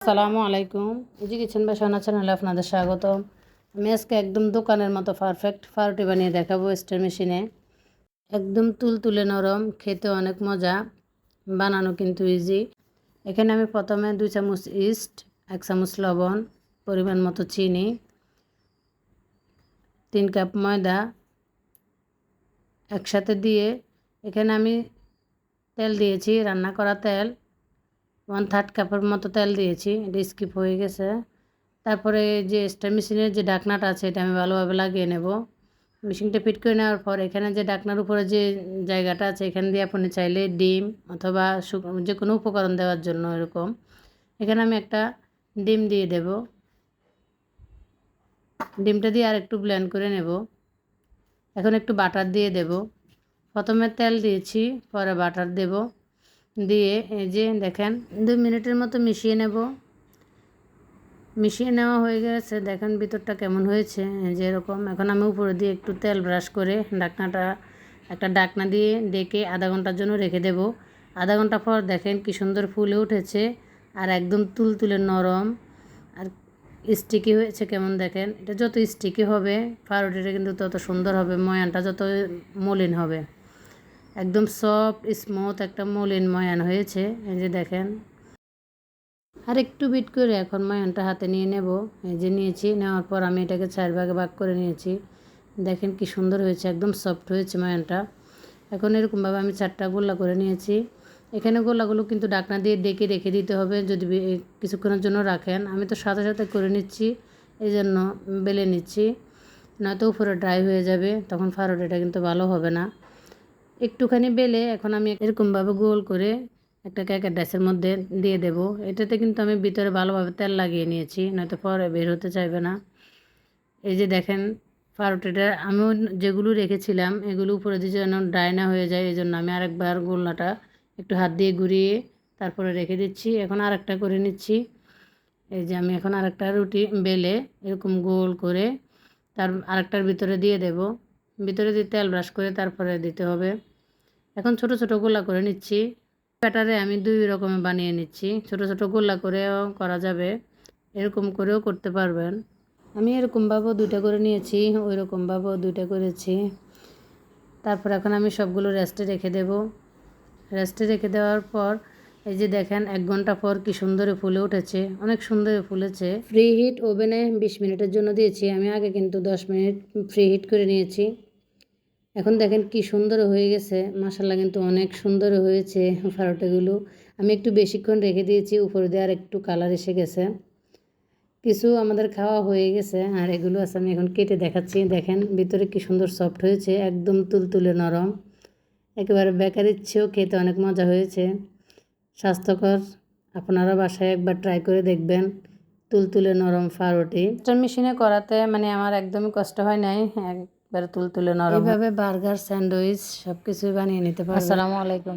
আসসালামু আলাইকুম। Easy kitchen বা সোনা চ্যানেলে আপনাদের স্বাগত আমি আজকে একদম দোকানের মতো পারফেক্ট ফারুটি বানিয়ে দেখাবো স্টার মেশিনে। একদম তুলতুলে নরম, খেতে অনেক মজা, বানানো কিন্তু ইজি এখানে আমি প্রথমে দুই চামচ ইস্ট এক চামচ লবণ, পরিমাণ মতো চিনি, তিন কাপ ময়দা একসাথে দিয়ে এখানে আমি তেল দিয়েছি, রান্না করা তেল। ওয়ান থার্ড কাপের মতো তেল দিয়েছি, এটা স্কিপ হয়ে গেছে। তারপরে যে স্টার মেশিনের যে ডাকনাটা আছে, এটা আমি ভালোভাবে লাগিয়ে নেব। মেশিনটা ফিট করে নেওয়ার পর এখানে যে ডাকনার উপরে যে জায়গাটা আছে, এখান দিয়ে আপনি চাইলে ডিম অথবা যে কোনো উপকরণ দেওয়ার জন্য এরকম। এখানে আমি একটা ডিম দিয়ে দেব। ডিমটা দিয়ে আর একটু ব্লেন্ড করে নেব। এখন একটু বাটার দিয়ে দেব। প্রথমে তেল দিয়েছি, পরে বাটার দেব। দিয়ে এই যে দেখেন দু মিনিটের মতো মিশিয়ে নেব। মিশিয়ে নেওয়া হয়ে গেছে। দেখেন ভিতরটা কেমন হয়েছে। যে এরকম। এখন আমি উপরে দিয়ে একটু তেল ব্রাশ করে ডাকনাটা একটা ডাকনা দিয়ে ডেকে আধা ঘণ্টার জন্য রেখে দেব। আধা ঘণ্টা পর দেখেন কি সুন্দর ফুলে উঠেছে আর একদম তুলতুলে নরম আর স্টিকি হয়েছে কেমন দেখেন। এটা যত স্টিকি হবে পাউরুটিটা কিন্তু তত সুন্দর হবে, ময়ানটা যত মলিন হবে। একদম সফট স্মুথ একটা মলিন ময়ান হয়েছে। এই যে দেখেন। আর একটু বিট করে এখন ময়ানটা হাতে নিয়ে নেব। এই যে নিয়েছি, নেওয়ার পর আমি এটাকে চার ভাগে ভাগ করে নিয়েছি। দেখেন কি সুন্দর হয়েছে, একদম সফট হয়েছে ময়ানটা। এখন এরকমভাবে আমি চারটা গোল্লা করে নিয়েছি। এখানে গোল্লাগুলো কিন্তু ডাকনা দিয়ে ডেকে রেখে দিতে হবে, যদি কিছুক্ষণের জন্য রাখেন। আমি তো সাথে সাথে করে নিচ্ছি এই জন্য বেলে নিচ্ছি। নয়তো উপরে ড্রাই হয়ে যাবে, তখন ফারোটিটা কিন্তু ভালো হবে না। একটুখানি বেলে এখন আমি এরকমভাবে গোল করে একটা ক্যাকের ডাইসের মধ্যে দিয়ে দেব। এটাতে কিন্তু আমি ভিতরে ভালোভাবে তেল লাগিয়ে নিয়েছি, নয়তো পরে বের হতে চাইবে না। এই যে দেখেন, পাউরুটিটা আমিও যেগুলো রেখেছিলাম, এগুলো উপরে দিয়ে যেন ড্রাই না হয়ে যায় এই জন্য আমি আরেকবার গোলনাটা একটু হাত দিয়ে ঘুরিয়ে তারপরে রেখে দিচ্ছি। এখন আরেকটা করে নিচ্ছি। এই যে আমি এখন আরেকটা রুটি বেলে এরকম গোল করে তার আরেকটার ভিতরে দিয়ে দেব। ভিতরে দিয়ে তেল ব্রাশ করে তারপরে দিতে হবে। এখন ছোট ছোট গোলা করে নিচ্ছি। ব্যাটারে আমি দুই রকমে বানিয়ে নিচ্ছি। ছোট ছোট গোলা করেও করা যাবে। এরকম করেও করতে পারবেন। আমি এরকমভাবেও দুইটা করে নিয়েছি ওই রকমভাবেও দুইটা করেছি। তারপর এখন আমি সবগুলো রেস্টে রেখে দেব। রেস্টে রেখে দেওয়ার পর এই যে দেখেন, এক ঘণ্টা পর কি সুন্দরে ফুলে উঠেছে। অনেক সুন্দরে ফুলেছে। ফ্রি হিট ওভেনে বিশ মিনিটের জন্য দিয়েছি। আমি আগে কিন্তু দশ মিনিট ফ্রি হিট করে নিয়েছি। এখন দেখেন কি সুন্দর হয়ে গেছে। মাসাল্লাহ কিন্তু অনেক সুন্দর হয়েছে ফারোটাগুলো। আমি একটু বেশিক্ষণ রেখে দিয়েছি, উপরে দিয়ে আর একটু কালার এসে গেছে। কিছু আমাদের খাওয়া হয়ে গেছে, আর এগুলো আছে আমি এখন কেটে দেখাচ্ছি। দেখেন ভিতরে কি সুন্দর সফট হয়েছে, একদম তুলতুলে নরম। একেবারে বেকারির চেয়েও খেতে অনেক মজা হয়েছে। স্বাস্থ্যকর, আপনারা বাসায় একবার ট্রাই করে দেখবেন, তুলতুলে নরম ফারুটি। মেশিনে করাতে মানে আমার একদমই কষ্ট হয় নাই। একবারে তুলতুলে নরম। এভাবে বার্গার স্যান্ডউইচ সব কিছুই বানিয়ে নিতে পারবেন। আসসালামু আলাইকুম।